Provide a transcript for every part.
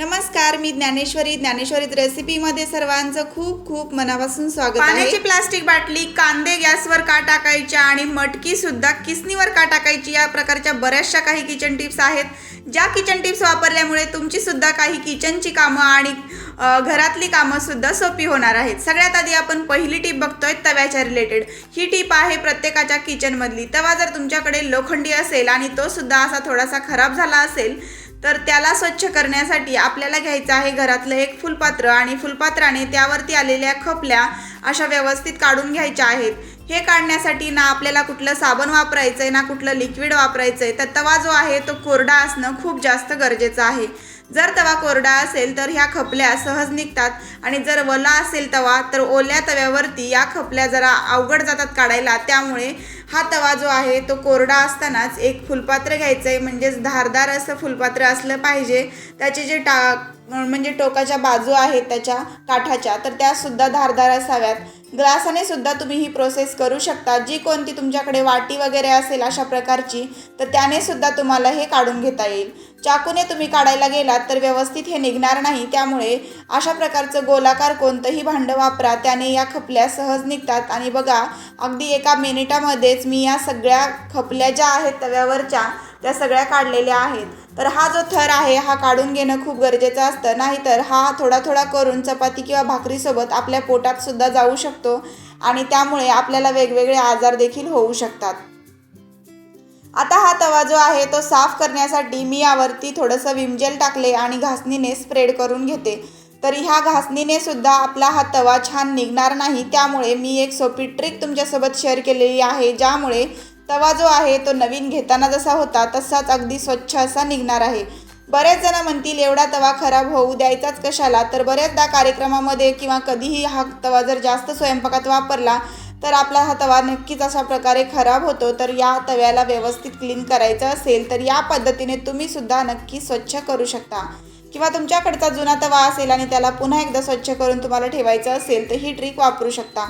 नमस्कार मी ज्ञानेश्वरी. ज्ञानेश्वरीत रेसिपीमध्ये सर्वांचं खूप खूप मनापासून स्वागत पाण्याची आहे प्लास्टिक बाटली कांदे गॅसवर का टाकायच्या आणि मटकी सुद्धा किसनीवर का टाकायची या प्रकारच्या बऱ्याचशा काही किचन टिप्स आहेत. ज्या किचन टिप्स वापरल्यामुळे तुमची सुद्धा काही किचनची कामं आणि घरातली कामं सुद्धा सोपी होणार आहेत. सगळ्यात आधी आपण पहिली टीप बघतोय तव्याच्या रिलेटेड ही टीप आहे प्रत्येकाच्या किचनमधली. तवा जर तुमच्याकडे लोखंडी असेल आणि तो सुद्धा असा थोडासा खराब झाला असेल तर त्याला स्वच्छ करण्यासाठी आपल्याला घ्यायचं आहे घरातलं एक फुलपात्र आणि फुलपात्राने त्यावरती आलेल्या खपल्या अशा व्यवस्थित काढून घ्यायच्या आहेत. हे काढण्यासाठी ना आपल्याला कुठलं साबण वापरायचं आहे ना कुठलं लिक्विड वापरायचं आहे तर तवा जो आहे तो कोरडा असणं खूप जास्त गरजेचं आहे. जर तवा कोरडा असेल तर ह्या खपल्या सहज निघतात आणि जर वला असेल तवा तर ओल्या तव्यावरती या खपल्या जरा अवघड जातात काढायला त्यामुळे हा तवा जो आहे तो कोरडा असतानाच एक फुलपात्र घ्यायचं आहे म्हणजेच धारदार असं फुलपात्र असलं पाहिजे. त्याचे जे टा म्हणजे टोकाच्या बाजू आहेत त्याच्या काठाच्या तर त्या सुद्धा धारदार असाव्यात. ग्लासाने सुद्धा तुम्ही ही प्रोसेस करू शकता. जी कोणती तुमच्याकडे वाटी वगैरे असेल अशा प्रकारची तर त्याने सुद्धा तुम्हाला हे काढून घेता येईल. चाकूने तुम्ही काढायला गेलात तर व्यवस्थित हे निघणार नाही. त्यामुळे अशा प्रकारचं गोलाकार कोणतंही भांडं वापरा. त्याने या खपल्या सहज निघतात. आणि बघा अगदी एका मिनिटामध्येच मी या सगळ्या खपल्या ज्या आहेत तव्यावरच्या त्या सगळ्या काढलेल्या आहेत. तर हा जो थर आहे हा काढून घेणं खूप गरजेचं असतं. नाहीतर हा थोडा थोडा करून चपाती किंवा भाकरीसोबत आपल्या पोटातसुद्धा जाऊ शकतो आणि त्यामुळे आपल्याला वेगवेगळे आजार देखील होऊ शकतात. आता हा तवा जो आहे तो साफ करण्यासाठी मी यावरती थोडंसं विमजेल टाकले आणि घासणीने स्प्रेड करून घेते. तर ह्या घासणीने सुद्धा आपला हा तवा छान निघणार नाही. त्यामुळे मी एक सोपी ट्रिक तुमच्यासोबत शेअर केलेली आहे ज्यामुळे तवा जो आहे तो नवीन घेताना जसा होता तसाच अगदी स्वच्छ असा निघणार आहे. बरेच जण म्हणतील एवढा तवा खराब होऊ द्यायचाच कशाला? तर बऱ्याचदा कार्यक्रमामध्ये किंवा कधीही हा तवा जर जास्त स्वयंपाकात वापरला तर आपला हा तवा नक्कीच अशा प्रकारे खराब होतो. तर या तव्याला व्यवस्थित क्लीन करायचं असेल तर या पद्धतीने तुम्ही सुद्धा नक्की स्वच्छ करू शकता. किंवा तुमच्याकडचा जुना तवा असेल आणि त्याला पुन्हा एकदा स्वच्छ करून तुम्हाला ठेवायचं असेल तर ही ट्रिक वापरू शकता.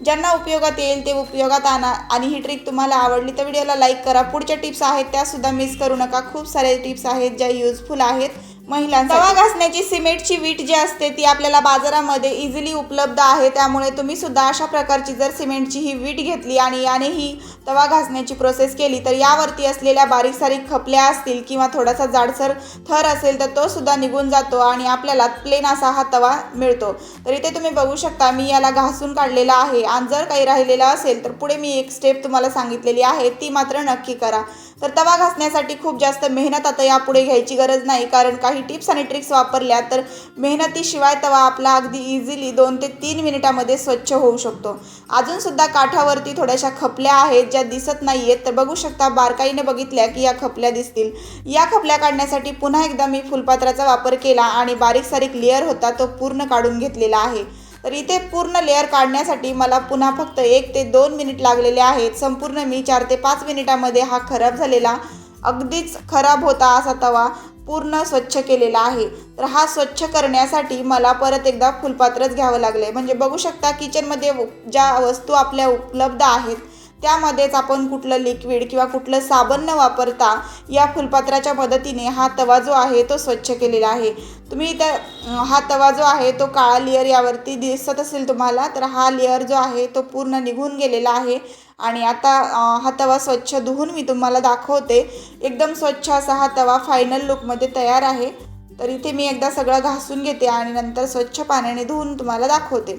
ज्यांना उपयोगात येईल ते उपयोगात आणा. आणि ही ट्रिक तुम्हाला आवडली तर व्हिडिओला लाईक करा. पुढच्या टिप्स आहेत त्यासुद्धा मिस करू नका. खूप सारे टिप्स आहेत ज्या युजफुल आहेत महिलांचा तवा घासण्याची सिमेंटची वीट जी असते ती आपल्याला बाजारामध्ये इझिली उपलब्ध आहे. त्यामुळे तुम्ही सुद्धा अशा प्रकारची जर सिमेंटची ही वीट घेतली आणि याने ही तवा घासण्याची प्रोसेस केली तर यावरती असलेल्या बारीक सारीक खपल्या असतील किंवा थोडासा जाडसर थर असेल तर तो सुद्धा निघून जातो आणि आपल्याला प्लेन असा हा तवा मिळतो. तर इथे तुम्ही बघू शकता मी याला घासून काढलेला आहे आणि जर काही राहिलेलं असेल तर पुढे मी एक स्टेप तुम्हाला सांगितलेली आहे ती मात्र नक्की करा. तर तवा घासण्यासाठी खूप जास्त मेहनत आता यापुढे घ्यायची गरज नाही कारण काही टिप्स आणि ट्रिक्स वापरल्या तर मेहनतीशिवाय तवा आपला अगदी इझिली दोन ते तीन मिनिटामध्ये स्वच्छ होऊ शकतो. अजूनसुद्धा काठावरती थोड्याशा खपल्या आहेत ज्या दिसत नाही आहेत तर बघू शकता बारकाईने बघितल्या की या खपल्या दिसतील. या खपल्या काढण्यासाठी पुन्हा एकदा मी फुलपात्राचा वापर केला आणि बारीक सारीक लेअर होता तो पूर्ण काढून घेतलेला आहे. तर इथे पूर्ण लेअर काढण्यासाठी मला पुन्हा फक्त एक ते दोन मिनिट लागलेले आहेत. संपूर्ण मी चार ते पाच मिनिटामध्ये हा खराब झालेला अगदीच खराब होता असा तवा पूर्ण स्वच्छ केलेला आहे. तर हा स्वच्छ करण्यासाठी मला परत एकदा फुलपात्रच घ्यावं लागलं आहे म्हणजे बघू शकता किचनमध्ये ज्या वस्तू आपल्या उपलब्ध आहेत त्यामध्येच आपण कुठलं लिक्विड किंवा कुठलं साबण न वापरता या फुलपात्राच्या मदतीने हा तवा जो आहे तो स्वच्छ केलेला आहे. तुम्ही त्या हा तवा जो आहे तो काळा लेअर यावरती दिसत असेल तुम्हाला तर हा लेअर जो आहे तो पूर्ण निघून गेलेला आहे. आणि आता हा तवा स्वच्छ धुवून मी तुम्हाला दाखवते. एकदम स्वच्छ असा हा तवा फायनल लुकमध्ये तयार आहे. तर इथे मी एकदा सगळं घासून घेते आणि नंतर स्वच्छ पाण्याने धुवून तुम्हाला दाखवते.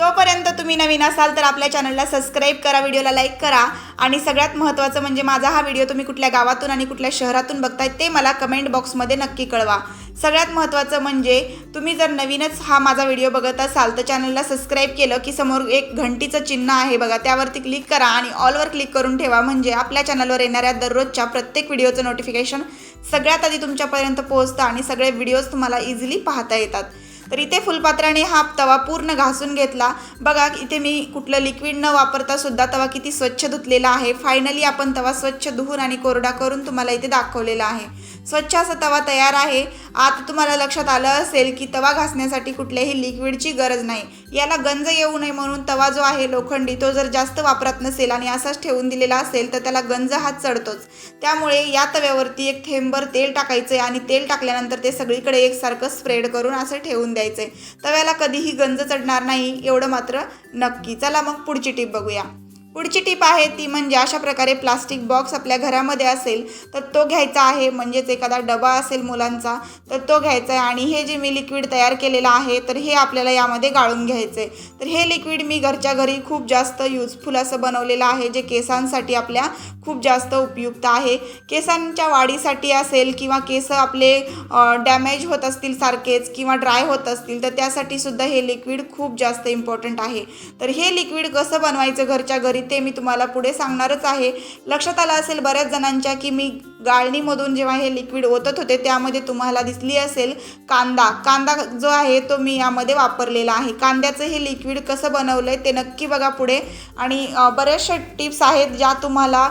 तोपर्यंत तुम्ही नवीन असाल तर आपल्या चॅनलला सबस्क्राईब करा व्हिडिओला लाईक करा. आणि सगळ्यात महत्त्वाचं म्हणजे माझा हा व्हिडिओ तुम्ही कुठल्या गावातून आणि कुठल्या शहरातून बघताय ते मला कमेंट बॉक्समध्ये नक्की कळवा. सगळ्यात महत्त्वाचं म्हणजे तुम्ही जर नवीनच हा माझा व्हिडिओ बघत असाल तर चॅनलला सबस्क्राईब केलं की समोर एक घंटीचं चिन्ह आहे बघा त्यावरती क्लिक करा आणि ऑलवर क्लिक करून ठेवा. म्हणजे आपल्या चॅनलवर येणाऱ्या दररोजच्या प्रत्येक व्हिडिओचं नोटिफिकेशन सगळ्यात आधी तुमच्यापर्यंत पोहोचतं आणि सगळे व्हिडिओज तुम्हाला इझिली पाहता येतात. तर इथे फुलपात्राने हा तवा पूर्ण घासून घेतला. बघा इथे मी कुठलं लिक्विड न वापरता सुद्धा तवा किती स्वच्छ धुतलेला आहे. फायनली आपण तवा स्वच्छ धुवून आणि कोरडा करून तुम्हाला इथे दाखवलेला आहे. स्वच्छ असा तवा तयार आहे. आता तुम्हाला लक्षात आलं असेल की तवा घासण्यासाठी कुठल्याही लिक्विडची गरज नाही. याला गंज येऊ नये म्हणून तवा जो आहे लोखंडी तो जर जास्त वापरत नसेल आणि असाच ठेवून दिलेला असेल तर त्याला गंज हा चढतोच. त्यामुळे या तव्यावरती एक थेंबर तेल टाकायचं आहे आणि तेल टाकल्यानंतर ते सगळीकडे एकसारखं स्प्रेड करून असं ठेवून द्यायचं. आहे तव्याला कधीही गंज चढणार नाही एवढं मात्र नक्की. चला मग पुढची टीप बघूया. पुढची टीप आहे ती म्हणजे अशा प्रकारे प्लास्टिक बॉक्स आपल्या घरामध्ये असेल तर तो घ्यायचा आहे म्हणजेच एखादा डबा असेल मुलांचा तर तो घ्यायचा आहे. आणि हे जे मी लिक्विड तयार केलेलं आहे तर हे आपल्याला यामध्ये गाळून घ्यायचं. आहे तर हे लिक्विड मी घरच्या घरी खूप जास्त युजफुल असं बनवलेलं आहे जे केसांसाठी आपल्या खूप जास्त उपयुक्त आहे. केसांच्या वाढीसाठी असेल किंवा केस आपले डॅमेज होत असतील सारखेच किंवा ड्राय होत असतील तर त्यासाठी सुद्धा हे लिक्विड खूप जास्त इम्पॉर्टंट आहे. तर हे लिक्विड कसं बनवायचं घरच्या घरी? ते मी तुम्हाला पुढे सांगणारच आहे. लक्षात आलं असेल बऱ्याच जणांच्या की मी गाळणीमधून जेव्हा हे लिक्विड ओतत होते त्यामध्ये तुम्हाला दिसली असेल कांदा. कांदा जो आहे तो मी यामध्ये वापरलेला आहे. कांद्याचं हे लिक्विड कसं बनवलं आहे ते नक्की बघा पुढे. आणि बऱ्याचशा टिप्स आहेत ज्या तुम्हाला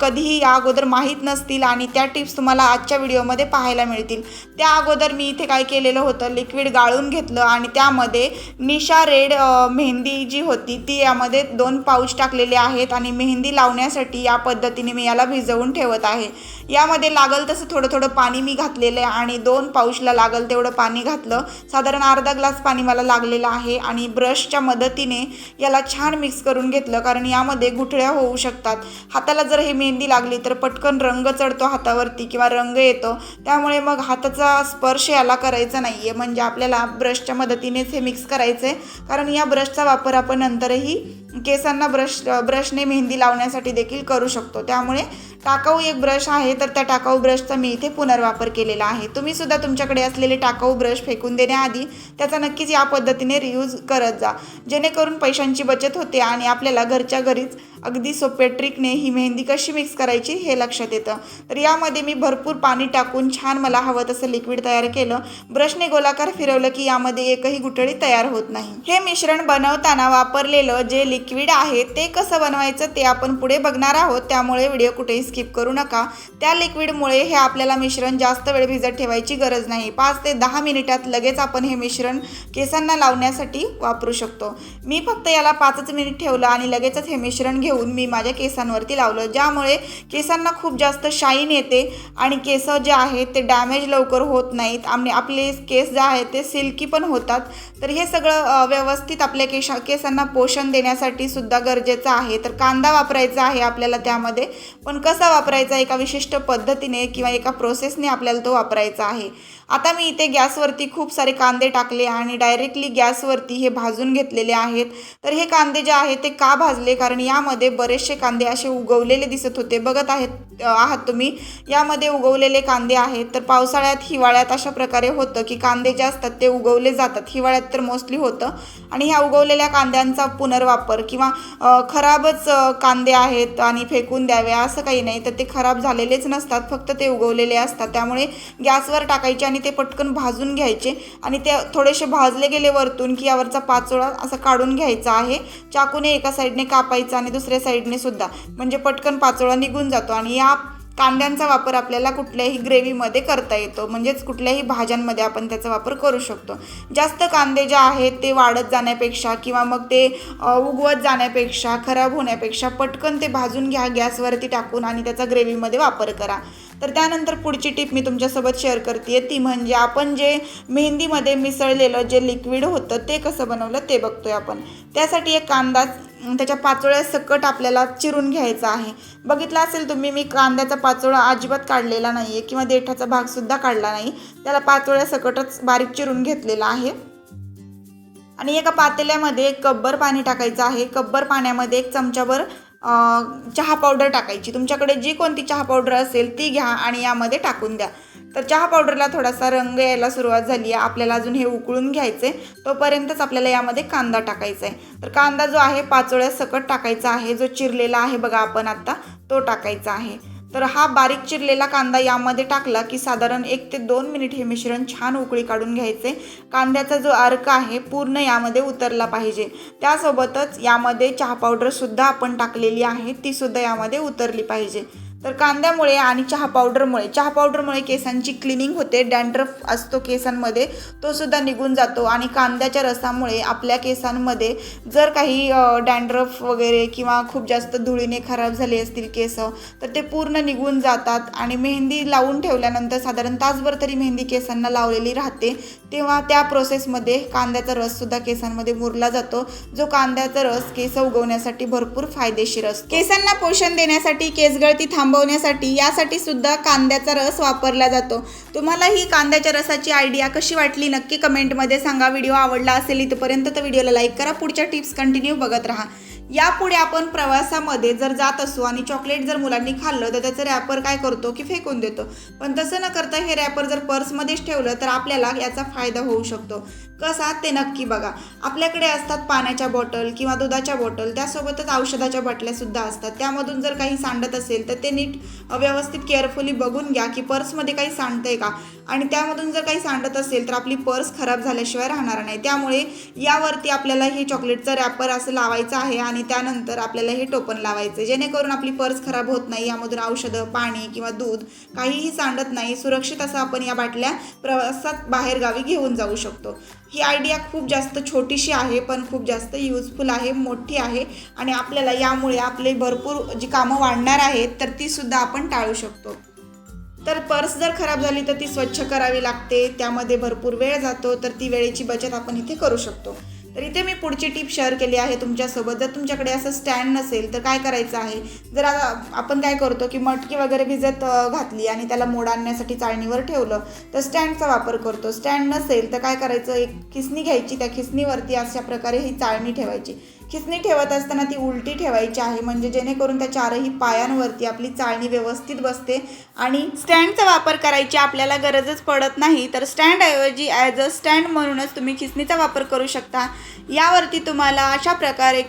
कधीही या अगोदर माहीत नसतील आणि त्या टिप्स तुम्हाला आजच्या व्हिडिओमध्ये पाहायला मिळतील. त्या अगोदर मी इथे काय केलेलं होतं लिक्विड गाळून घेतलं आणि त्यामध्ये निशा रेड मेहंदी जी होती ती यामध्ये दोन पाऊच टाकलेले आहेत आणि मेहंदी लावण्यासाठी या पद्धतीने मी याला भिजवून ठेवत आहे. यामध्ये लागल तसं थोडं थोडं पाणी मी घातलेलं आहे आणि दोन पाऊचला लागल तेवढं पाणी घातलं. साधारण अर्धा ग्लास पाणी मला लागलेलं आहे आणि ब्रशच्या मदतीने याला छान मिक्स करून घेतलं कारण यामध्ये गुठळ्या होऊ शकतात. हाताला जर हे मेहंदी लागली तर पटकन रंग चढतो हातावरती किंवा रंग येतो. त्यामुळे मग हाताचा स्पर्श याला करायचा नाही आहे म्हणजे आपल्याला ब्रशच्या मदतीनेच हे मिक्स करायचं आहे कारण या ब्रशचा वापर आपण नंतरही केसांना ब्रश ब्रशने मेहंदी लावण्यासाठी देखील करू शकतो. त्यामुळे टाकाऊ एक ब्रश आहे तर त्या टाकाऊ ब्रशचा मी इथे पुनर्वापर केलेला आहे. तुम्ही सुद्धा तुमच्याकडे असलेले टाकाऊ ब्रश फेकून देण्याआधी त्याचा नक्कीच या पद्धतीने रियूज करत जा. जेणेकरून पैशांची बचत होते आणि आपल्याला घरच्या घरीच अगदी सोप्या ट्रिकने ही मेहंदी कशी मिक्स करायची हे लक्षात येतं. तर यामध्ये मी भरपूर पाणी टाकून छान मला हवं तसं लिक्विड तयार केलं. ब्रशने गोलाकार फिरवलं की यामध्ये एकही गुठळी तयार होत नाही. हे मिश्रण बनवताना वापरलेलं जे लिक्विड आहे ते कसं बनवायचं ते आपण पुढे बघणार आहोत. त्यामुळे व्हिडिओ कुठेही स्किप करू नका. त्या लिक्विडमुळे हे आपल्याला मिश्रण जास्त वेळ भिजत ठेवायची गरज नाही. पाच ते दहा मिनिटात लगेच आपण हे मिश्रण केसांना लावण्यासाठी वापरू शकतो. मी फक्त याला पाचच मिनिट ठेवलं आणि लगेचच हे मिश्रण घेऊन मी माझ्या केसांवरती लावलं ज्यामुळे केसांना खूप जास्त शाईन येते आणि केस जे आहेत ते डॅमेज लवकर होत नाहीत. आणि आपले केस जे आहेत ते सिल्की पण होतात. तर हे सगळं व्यवस्थित आपल्या केशा केसांना पोषण देण्यासाठी सुद्धा गरजेचं आहे. तर कांदा वापरायचा आहे आपल्याला त्यामध्ये पण कसा वापरायचा एका विशिष्ट पद्धतीने किंवा एका प्रोसेसने आपल्याला तो वापरायचा आहे. आता मी इथे गॅसवरती खूप सारे कांदे टाकले आणि डायरेक्टली गॅसवरती हे भाजून घेतलेले आहेत. तर हे कांदे जे आहेत ते का भाजले? कारण यामध्ये बरेचसे कांदे असे उगवलेले दिसत होते. बघत आहेत आहात तुम्ही. यामध्ये उगवलेले कांदे आहेत तर पावसाळ्यात हिवाळ्यात अशा प्रकारे होतं की कांदे जे असतात ते उगवले जातात. हिवाळ्यात तर मोस्टली होतं. आणि ह्या उगवलेल्या कांद्यांचा पुनर्वापर किंवा खराबच कांदे आहेत आणि फेकून द्यावे असं काही नाही तर ते खराब झालेलेच नसतात. फक्त ते उगवलेले असतात. त्यामुळे गॅसवर टाकायचे आणि ते पटकन भाजून घ्यायचे आणि ते थोडेसे भाजले गेले वरतून की यावरचा पाचोळा असा काढून घ्यायचा आहे. चाकूने एका साईडने कापायचा आणि दुसऱ्या दुसऱ्या साईडने सुद्धा. म्हणजे पटकन पाचोळा निघून जातो आणि या कांद्यांचा वापर आपल्याला कुठल्याही ग्रेव्हीमध्ये करता येतो. म्हणजेच कुठल्याही भाज्यांमध्ये आपण त्याचा वापर करू शकतो. जास्त कांदे जे आहेत ते वाढत जाण्यापेक्षा किंवा मग ते उगवत जाण्यापेक्षा खराब होण्यापेक्षा पटकन ते भाजून घ्या गॅसवरती टाकून आणि त्याचा ग्रेव्हीमध्ये वापर करा. तर त्यानंतर पुढची टिप मी तुमच्यासोबत शेअर करते ती म्हणजे आपण जे मेहंदीमध्ये मिसळलेलं जे लिक्विड होतं ते कसं बनवलं ते बघतोय आपण. त्यासाठी एक कांदा त्याच्या पाचोळ्या सकट आपल्याला चिरून घ्यायचा आहे. बघितलं असेल तुम्ही मी कांद्याचा पाचोळा अजिबात काढलेला नाही आहे किंवा देठाचा भागसुद्धा काढला नाही. त्याला पाचोळ्या सकटच बारीक चिरून घेतलेला आहे. आणि एका पातेल्यामध्ये एक कब्बर पाणी टाकायचं आहे. कब्बर पाण्यामध्ये एक चमचाभर चहा पावडर टाकायची. तुमच्याकडे जी कोणती चहा पावडर असेल ती घ्या आणि यामध्ये टाकून द्या. तर चहा पावडरला थोडासा रंग यायला सुरुवात झाली आहे. आपल्याला अजून हे उकळून घ्यायचे तोपर्यंतच आपल्याला यामध्ये कांदा टाकायचा आहे तर कांदा जो आहे पाचोळ्या सकट टाकायचा आहे. जो चिरलेला आहे बघा आपण आत्ता तो टाकायचा आहे. तर हा बारीक चिरलेला कांदा यामध्ये टाकला की साधारण एक ते दोन मिनिट हे मिश्रण छान उकळी काढून घ्यायचे. कांद्याचा जो अर्क आहे पूर्ण यामध्ये उतरला पाहिजे. त्यासोबतच यामध्ये चहा पावडरसुद्धा आपण टाकलेली आहे ती सुद्धा यामध्ये उतरली पाहिजे. तर कांद्यामुळे आणि चहा पावडरमुळे चहा पावडरमुळे केसांची क्लिनिंग होते. डॅन्ड्रफ असतो केसांमध्ये तो सुद्धा निघून जातो. आणि कांद्याच्या रसामुळे आपल्या केसांमध्ये जर काही डॅन्ड्रफ वगैरे किंवा खूप जास्त धुळीने खराब झाले असतील केस तर ते पूर्ण निघून जातात. आणि मेहंदी लावून ठेवल्यानंतर साधारण तासभर तरी मेहंदी केसांना लावलेली राहते. तेव्हा त्या प्रोसेसमध्ये कांद्याचा रससुद्धा केसांमध्ये मुरला जातो. जो कांद्याचा रस केस उगवण्यासाठी भरपूर फायदेशीर असतो. केसांना पोषण देण्यासाठी केसगळती थांब थांबवण्यासाठी यासाठी सुद्धा कांद्याचा रस वापरला जातो. तुम्हाला ही कांद्याच्या रसाची आयडिया कशी वाटली नक्की कमेंटमध्ये सांगा. व्हिडिओ आवडला असेल इथपर्यंत तर व्हिडिओला लाईक करा. पुढच्या टिप्स कंटिन्यू बघत राहा. यापुढे आपण प्रवासामध्ये जर जात असू आणि चॉकलेट जर मुलांनी खाल्लं तर त्याचं रॅपर काय करतो की फेकून देतो. पण तसं न करता हे रॅपर जर पर्समध्येच ठेवलं तर आपल्याला याचा फायदा होऊ शकतो. कसा? ते नक्की बघा. आपल्याकडे असतात पाण्याच्या बॉटल किंवा दुधाच्या बॉटल त्यासोबतच औषधाच्या बाटल्यासुद्धा असतात. त्यामधून जर काही सांडत असेल तर ते नीट व्यवस्थित केअरफुली बघून घ्या की पर्समध्ये काही सांडतंय का? आणि त्यामधून जर काही सांडत असेल तर आपली पर्स खराब झाल्याशिवाय राहणार नाही. त्यामुळे यावरती आपल्याला हे चॉकलेटचं रॅपर असं लावायचं आहे आणि त्यानंतर आपल्याला हे टोपण लावायचं आहे. जेणेकरून आपली पर्स खराब होत नाही यामधून औषधं पाणी किंवा दूध काहीही सांडत नाही सुरक्षित असं आपण या बाटल्या प्रवासात बाहेरगावी घेऊन जाऊ शकतो. ही आयडिया खूप जास्त छोटीशी आहे पण खूप जास्त यूजफुल आहे मोठी आहे आणि आपल्याला यामुळे आपले भरपूर जी कामं वाढणार आहेत तर तीसुद्धा आपण टाळू शकतो. तर पर्स जर खराब झाली तर ती स्वच्छ करावी लागते त्यामध्ये भरपूर वेळ जातो तर ती वेळेची बचत आपण इथे करू शकतो. तर इथे मी पुढची टिप शेअर केली आहे तुमच्यासोबत. जर तुमच्याकडे असं स्टँड नसेल तर काय करायचं आहे? जर आपण काय करतो की मटकी वगैरे भिजत घातली आणि त्याला मोड आणण्यासाठी चाळणीवर ठेवलं तर स्टँडचा वापर करतो. स्टँड नसेल तर काय करायचं? एक खिसणी घ्यायची त्या खिसणीवरती अशा प्रकारे ही चाळणी ठेवायची. खिसणी ठेवत असताना ती उलटी ठेवायची आहे. म्हणजे जेणेकरून त्या चारही पायांवरती आपली चाळणी व्यवस्थित बसते आणि स्टँडचा वापर करायची आपल्याला गरजच पडत नाही. तर स्टँडऐवजी ॲज अ स्टँड म्हणूनच तुम्ही खिसणीचा वापर करू शकता. यावरती तुम्हाला अशा प्रकारे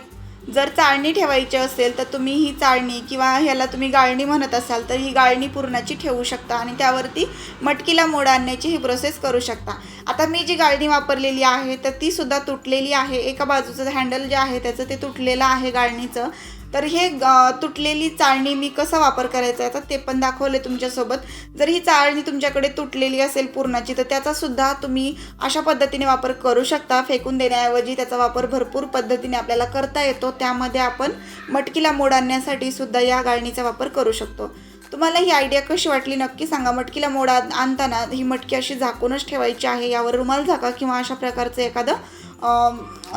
जर चाळणी ठेवायची असेल तर तुम्ही ही चाळणी किंवा ह्याला तुम्ही गाळणी म्हणत असाल तर ही गाळणी पूर्णाची ठेवू शकता आणि त्यावरती मटकीला मोड आणण्याची ही प्रोसेस करू शकता. आता मी जी गाळणी वापरलेली आहे तर ती सुद्धा तुटलेली आहे. एका बाजूचं हँडल जे आहे त्याचं ते तुटलेलं आहे गाळणीचं. तर हे तुटलेली चाळणी मी कसा वापर करायचा आहे तर ते पण दाखवले तुमच्यासोबत. जर ही चाळणी तुमच्याकडे तुटलेली असेल पूर्णाची तर त्याचा सुद्धा तुम्ही अशा पद्धतीने वापर करू शकता. फेकून देण्याऐवजी त्याचा वापर भरपूर पद्धतीने आपल्याला करता येतो. त्यामध्ये आपण मटकीला मोड आणण्यासाठी सुद्धा या गाळणीचा वापर करू शकतो. तुम्हाला ही आयडिया कशी वाटली नक्की सांगा. मटकीला मोड आण- आणताना ही मटकी अशी झाकूनच ठेवायची आहे यावर रुमाल झाका किंवा अशा प्रकारचं एखादं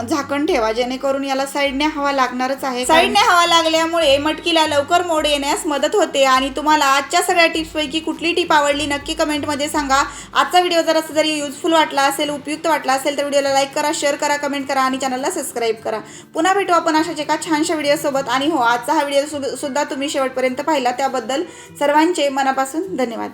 झाकण ठेवा जेणेकरून याला साईडने हवा लागणारच आहे. साईडने हवा लागल्यामुळे मटकीला लवकर मोड येण्यास मदत होते. आणि तुम्हाला आजच्या सगळ्या टिप्सपैकी कुठली टिप आवडली नक्की कमेंटमध्ये सांगा. आजचा व्हिडिओ जर असं जरी युजफुल वाटला असेल उपयुक्त वाटला असेल तर व्हिडिओला लाईक करा शेअर करा कमेंट करा आणि चॅनलला सबस्क्राईब करा. पुन्हा भेटू आपण अशाच एका छानशा व्हिडिओसोबत. आणि हो आजचा हा व्हिडिओ सुद्धा तुम्ही शेवटपर्यंत पाहिला. त्याबद्दल सर्वांचे मनापासून धन्यवाद.